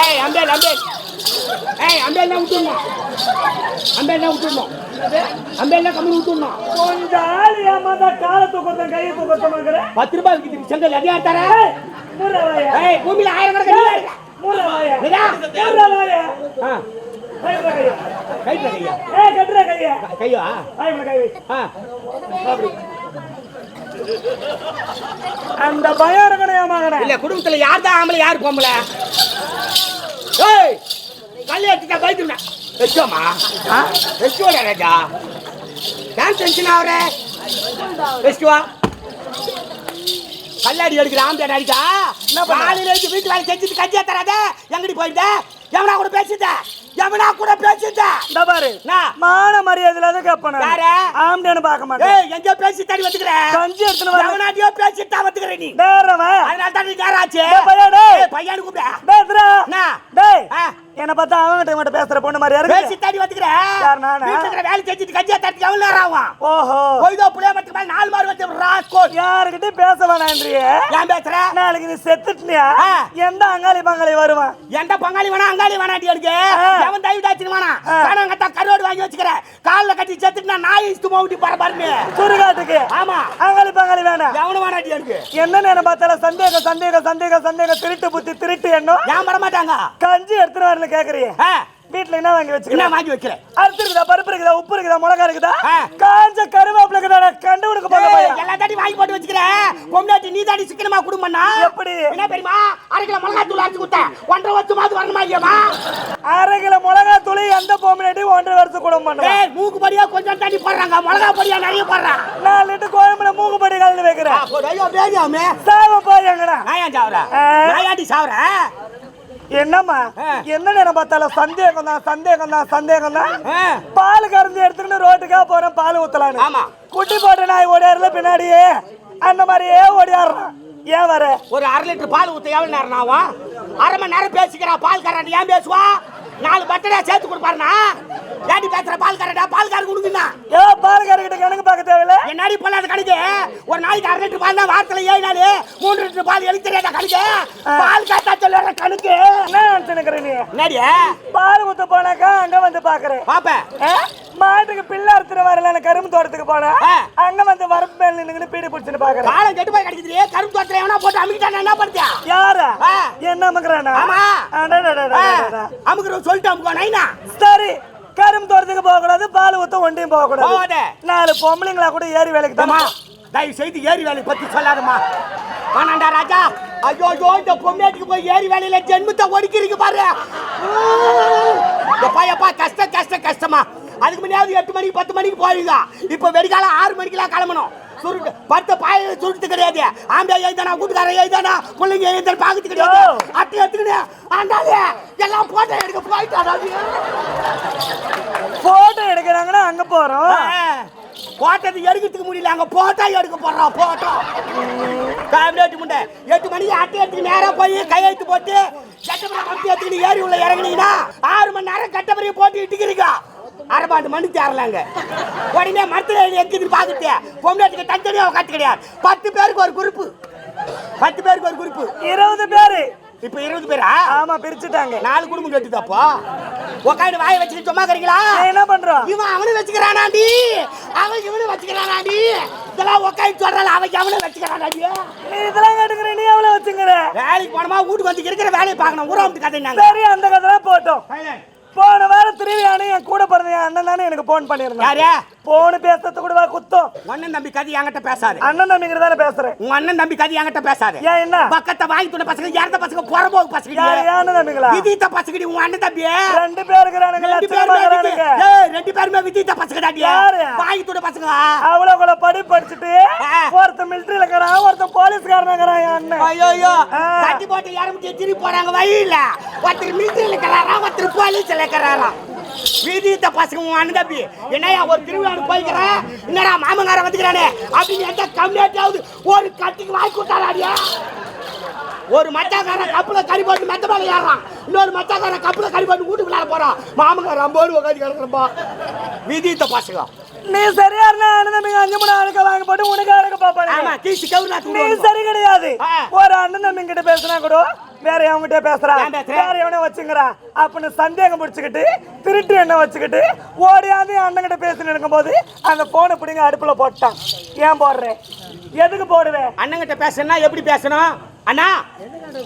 ஏய் அம்பேல் அம்பேல் ஏய் அம்பேல் விட்டுடணும் அம்பேல் விட்டுடணும் அம்பேல் கம்மி விட்டுடணும் கொஞ்சம் ஆள் ஏமாந்தா காலை தூக்கத்தை கையை தூக்கத்தை பத்து ரூபாய் விற்கிது செங்கல் எதையா தர ஏய் பூமியில ஆயிரம் கணக்கு மூரவாயா இதா? மூரவாயா ஆ கையில கையா கைட்ல கையா ஏ கட்டுற கையா கையா கையில கை வை. ஆ அந்த பயம் இருக்கணும் இல்ல குடும்பத்துல யார் தான் ஆம்பளை யார் பொம்பளை? ஏய் எடுத்துட்டா பயத்துடா வச்சோமா வச்சோடா ராஜா. டான்ஸ் டென்ஷன் ஆகுற வச்சுட்டு வா கல்லாடி எடுக்கிற ஆம்பளை அடிக்கா காலையில இருந்து வீட்டு வேலை செஞ்சுட்டு கஞ்சியா தராத? எங்கடி போயிருந்த? எவனா கூட பேசுத எவனா கூட பேசுத இந்த பாரு. என்ன? மான மரியாதையில தான் கேட்பேன் யாரு? ஆம்டேன்னு பார்க்க மாட்டேன். ஏய் எங்கேயோ பேசி தடி வந்துக்கிற. கஞ்சி எடுத்துன்னு வர எவனாட்டியோ பேசிட்டா வந்துக்கிற நீ. டேரவன் அதனால தான் நீ நேராச்சு டேய் பையா, டேய். பையனு கூப்பிட. பேசுறா என்ன? டேய். என்ன பார்த்தா அவங்கிட்ட இவங்கிட்ட பேசுற பொண்ணு மாதிரியா பேசி இருக்கு தாடி வந்துக்கிற. யார் நானா? வீட்டுல வேலை செஞ்சுட்டு கஞ்சியா தட்டி எவ்வளவு நேரம் ஆகும்? ஓஹோ. போய்தோ புளிய மட்டும் மேல நாலு மாறு வச்சு ராஸ்கோட் யாருக்கிட்டையும் பேச வேணான்றியே ஏன் பேசுற? நாளைக்கு நீ செத்துட்டியா. எந்த அங்காளி பங்காளி வருவான்? எந்த பங்காளி வேணா அங்காளி வேணாண்டி எனக்கு ஆ. எவன் தயவு தாச்சு வேணா ஆ. வேணாம் கட்டா கருவாடு வாங்கி வச்சுக்கிற. காலில் கட்டி செத்துட்டு நாய் இஷ்டு மவுட்டி பர பாருன்னு சுடுகாட்டுக்கு. ஆமா. அங்காளி பங்காளி வேணாம். எவனும் வேணாண்டி எனக்கு என்ன நேரம் பார்த்தாலும் சந்தேகம் சந்தேகம் சந்தேகம் சந்தேகம் திருட்டு புத்தி திருட்டு எண்ணம். ஏன் வர மாட்டாங்க கஞ்சி எடுத்துட்டு வரல கேக்குறிய ஆ, வீட்டுல என்ன வாங்கி என்ன வச்சுக்கிறேன் வாங்கி வைக்கிறேன் அரிசி இருக்குதா பருப்பு இருக்குதா உப்பு இருக்குதா மிளகா இருக்குதா. காஞ்ச கருவேப்பிலை இருக்குதா கண்டு ஏய், பையன். எல்லா தாட்டி வாங்கி போட்டு வச்சுக்கிறேன் பொம்னாட்டி நீ தாடி சிக்கனமா குடும்பம்னா? எப்படி? என்ன தெரியுமா? அரை கிலோ மிளகாய் தூள் அரைச்சு கொடுத்தேன். ஒன்றரை வருஷமாவது வரணுமா இல்லையாமா அரை கிலோ மிளகா தூளி எந்த பொம்மனாட்டி ஒன்றரை வருஷம் ஏய் மூக்கு படியா கொஞ்சம் தண்ணி போடுறாங்க. மிளகா படியா நிறைய போடுறான். நாலு லிட்டர் கோயம்புல மூக்கு படி. கலந்து வைக்கிறேன் சாவ போய் எங்கடா? நாயாண்டி சாவுற ஆ. நாயாண்டி சாவுற என்னம்மா. என்ன நேரம் பார்த்தாலும் சந்தேகம் தான் சந்தேகம் தான் சந்தேகம் தான். பால் கறந்து எடுத்துக்கிட்டு ரோட்டுக்காக போறேன் பால் ஊத்தலான்னு. குட்டி போட்ட நாய் ஓடியாருல பின்னாடியே. அந்த மாதிரியே ஓடியாடுறான். ஏன் வர? ஒரு அரை லிட்டர் பால் ஊத்த எவ்வளவு நேரம் ஆகும்? அரை மணி நேரம் பேசிக்கிறா பால் கரண்ட் ஏன் பேசுவா? நாலு பட்டடா சேர்த்து கொடுப்பாருனா ஏடி பேசுற பால் கரண்டா பால் காரன் கொடுக்குண்ணா ஏ பால் கறக்கிட்ட கணக்கு பார்க்க தேவையில்ல. என்னாடி பொல்லாத கணக்கு? ஒரு நாளைக்கு அரை லிட்டர் பால் தான் வாரத்துல ஏழு நாள். மூணு லிட்டர் பால் எழுதி தெரியாத கணக்கு? பால் காத்தா சொல்லுற கணக்கு. என்ன நினைச்சுக்கிற நீ என்னடி? பால் ஊத்த போனாக்கா அங்க வந்து பாக்குறேன். பாப்பேன்? மாட்டுக்கு பிள்ளை அறுத்துற வரல கரும்பு தோட்டத்துக்கு போனா ஆ. அங்க வந்து வரப்பு மேல நின்னு பீடி பிடிச்சுன்னு பாக்குறேன். காலம் கெட்டு போய் கிடைக்குது கரும்பு தோட்டத்துல எவனா போட்டு அமுக்கிட்டான் என்ன பண்ணுறியா யாரா. என்ன அமுக்குறானா? ஆமா. அமுக்குற சொல்லிட்டு அமுக்கோ நைனா? சரி. கரும்பு தோட்டத்துக்கு போக கூடாது பால் ஊத்த ஒண்டியும் போக கூடாது. நாலு பொம்பளைங்களா கூட ஏறி வேலைக்கு தான் தயவு செய்து ஏரி வேலை பத்தி சொல்லாதம்மா. வேணாண்டா ராஜா. ஐயோ ஐயோ இந்த பொம்மையாட்டுக்கு போய் ஏரி வேலையில ஜென்மத்தை ஒடுக்கிறீங்க பாரு. எப்பா எப்பா கஷ்டம் கஷ்டம் கஷ்டமா? அதுக்கு முன்னாடி எட்டு மணிக்கு பத்து மணிக்கு போயிருங்க இப்போ வெடிக்காலம் ஆறு மணிக்கெல்லாம் கிளம்பணும். சுருட்டு பத்து பாய சுருட்டு கிடையாது. ஆம்பளை எழுதானா வீட்டுக்காரன் எழுதானா பிள்ளைங்க எழுதான பாக்குறது கிடையாது. அட்டை எடுத்துக்கிட்டு ஆண்டாலே எல்லாம் போட்டோ எடுக்க போயிட்டாடா போட்டோ எடுக்கிறாங்கன்னா அங்க போறோம். போட்டது எடுக்கிறதுக்கு முடியல. அங்க போட்டா எடுக்க போடுறோம் போட்டோ. காமிடேட்டு முண்டை. எட்டு மணிக்கு அட்டை எடுத்து நேரா போய் கையெழுத்து போட்டு கட்டப்படி கம்பி எடுத்துக்கிட்டு ஏறி உள்ள இறங்குனீங்கன்னா ஆறு மணி நேரம் கட்டப்படியை போட்டு இட்டுக்கிறீங்க. அரபாண்டு மணி தேரலாங்க உடனே மரத்தில் எக்குது பாத்துட்டு பொம்னாட்டுக்கு தனித்தனியாக கட்டு கிடையாது. பத்து பேருக்கு ஒரு குரூப்பு பத்து பேருக்கு ஒரு குரூப்பு இருபது பேரு. இப்போ இருபது பேரா? ஆமா பிரிச்சுட்டாங்க. நாலு குடும்பம் கட்டுதாப்போ? உட்காந்து வாயை வச்சுக்கிட்டு சும்மா இருக்கிறீங்களா? நான் என்ன பண்றோம்? இவன் அவனு வச்சுக்கிறானாண்டி அவன் இவனு வச்சுக்கிறானாண்டி இதெல்லாம் உட்காந்து சொல்றாள் அவன் அவனு வச்சுக்கிறானாண்டி நீ இதெல்லாம் கேட்டுக்கிற நீ எவ்வளவு வச்சுங்கிற வேலைக்கு போனோமா வீட்டுக்கு வந்து இருக்கிற வேலையை பார்க்கணும். ஊரம் கதை சரி அந்த கதை போட்டோம். போன வாரம் திருவிழானு என் கூட பிறந்த என் அண்ணன் தானே எனக்கு போன் பண்ணியிருந்தான். யாரு? போன் பேசுறது கூட வா குத்தம். அண்ணன் தம்பி கதை என்கிட்ட பேசாது. அண்ணன் தம்பிங்கிற தானே பேசுறேன். உங்க அண்ணன் தம்பி கதை என்கிட்ட பேசாது. ஏன் என்ன? பக்கத்தை வாங்கி துணை பசங்க இறந்த பசங்க யாரு பசங்க ஏன் அண்ணன் தம்பிங்களா? விதித்த பசங்கடி உங்க அண்ணன் தம்பி ரெண்டு பேர் இருக்கிறானுங்க ரெண்டு பேருமே விதித்த பசங்க? வாங்கி துணை பசங்க அவ்வளவு கூட படி படிச்சுட்டு. ஒருத்தன் மிலிட்டரியில இருக்கிறான் ஒருத்தன் போலீஸ்காரன் இருக்கிறான் என் அண்ணன். ஐயோ ஐயோ. ஆ. கட்டி போட்டு இறமிட்டு திருப்பி போறாங்க வழியில ஒருத்தர் மிலிட்டரியில் இருக்கிறாரா ஒருத்தர் போலீஸ்ல இருக்கிறாரா? வீதித்த பசங்க அண்ணன் தம்பி. என்னையா ஒரு திருவிழாவுக்கு போய்க்கிறேன் என்னடா மாமங்கார வந்துக்கிறானே? அப்படின்னு எந்த கம்மியாட்டாவது ஒரு கட்டிக்கு வாங்கி கொடுத்தாராடியா ஒரு மச்சாக்காரன் கப்புல கறி போட்டு மெத்த மேல ஏறான் இன்னொரு மச்சாக்காரன் கப்புல கறி போட்டு வீட்டுக்குள்ளார போறான். மாமங்கார அம்போடு உட்காந்து கிடக்குறப்பா. வீதித்த பசங்க நீ சரியா இருந்தா அண்ணன் அஞ்சு மணி அழுக்க வாங்க போட்டு உனக்கு அழுக்க பாப்பாங்க நீ சரி கிடையாது. ஒரு அண்ணன் தம்பி கிட்ட பேசினா கூட வேற எவங்கிட்ட பேசுறா? வேற எவனே வச்சுங்கிறா? அப்படின்னு சந்தேகம் பிடிச்சுக்கிட்டு திருட்டு என்ன வச்சுக்கிட்டு ஓடியாந்து என் அண்ணன் கிட்ட பேசின்னு இருக்கும்போது அந்த போனை பிடிங்க அடுப்புல போட்டான். ஏன் போடுறேன் எதுக்கு போடுவேன் அண்ணங்கிட்ட பேசணும்னா எப்படி பேசணும்? அண்ணா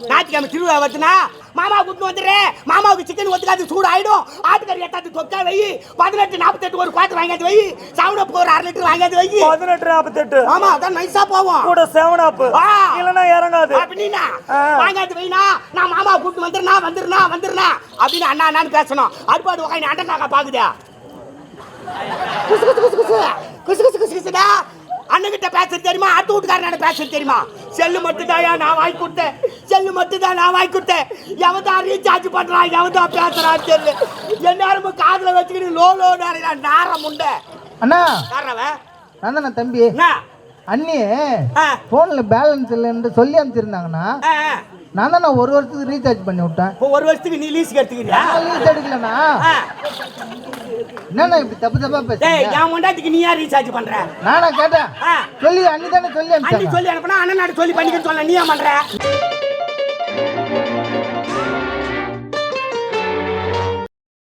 ஞாயிற்றுக்கிழமை திருவிழா வருதுனா மாமா கூட்டு வந்துடுறேன் மாமாவுக்கு சிக்கன் ஒத்துக்காது சூடு ஆயிடும் ஆட்டுக்கறி எட்டாத்து தொக்கா வை. பதினெட்டு நாற்பத்தெட்டு ஒரு குவாட்டர் வாங்கியாந்து வை. செவன் அப் ஒரு அரை லிட்டர் வாங்கியாந்து வை. பதினெட்டு நாற்பத்தெட்டு ஆமா அதான் நைஸா போவோம் கூட செவன் அப் இல்லைன்னா இறங்காது. அப்படின்னா வாங்கியாந்து வைனா நான் மாமா கூட்டு வந்துருனா வந்துருனா வந்துருனா அப்படின்னு அண்ணா அண்ணான்னு பேசணும். அடுப்பாடு உக்காய் அண்டை காக்கா பாக்குதா. குசு குசு குசு குசு. குசு குசு குசுடா. அண்ணன் கிட்ட பேசுறது தெரியுமா? அடுத்த வீட்டுக்காரன் பேசுறது தெரியுமா? செல்லு மட்டும் நான் வாங்கி கொடுத்தேன். செல்லு மட்டும் தான் நான் வாங்கி கொடுத்தேன். எவன் தான் ரீசார்ஜ் பண்றான் எவன் தான் பேசுறான்னு தெரியல. எல்லாரும் காதுல வச்சுக்கிட்டு லோ லோ நார முண்டை. அண்ணா. நாரவன் நான் தானே தம்பி அண்ணி ஃபோனில் பேலன்ஸ் இல்லைன்னு சொல்லி அனுப்பிச்சிருந்தாங்கண்ணா. நான் தானே ஒரு வருஷத்துக்கு ரீசார்ஜ் பண்ணி விட்டேன். ஒரு வருஷத்துக்கு நீ லீஸுக்கு எடுத்துக்கிறியா ரீசார்ஜ் எடுக்கலண்ணா. என்னண்ணா இப்படி தப்பு தப்பா டேய் என் முண்டாட்டிக்கு நீ யார் ரீசார்ஜ் பண்ற? நானா கேட்டேன். சொல்லி அண்ணி தானே சொல்லி அண்ணி அனுப்பிச்சாங்க. சொல்லி அனுப்புனா அண்ணன் நாடு சொல்லி பண்ணிக்கன்னு சொல்ல நீ ஏன் பண்ற?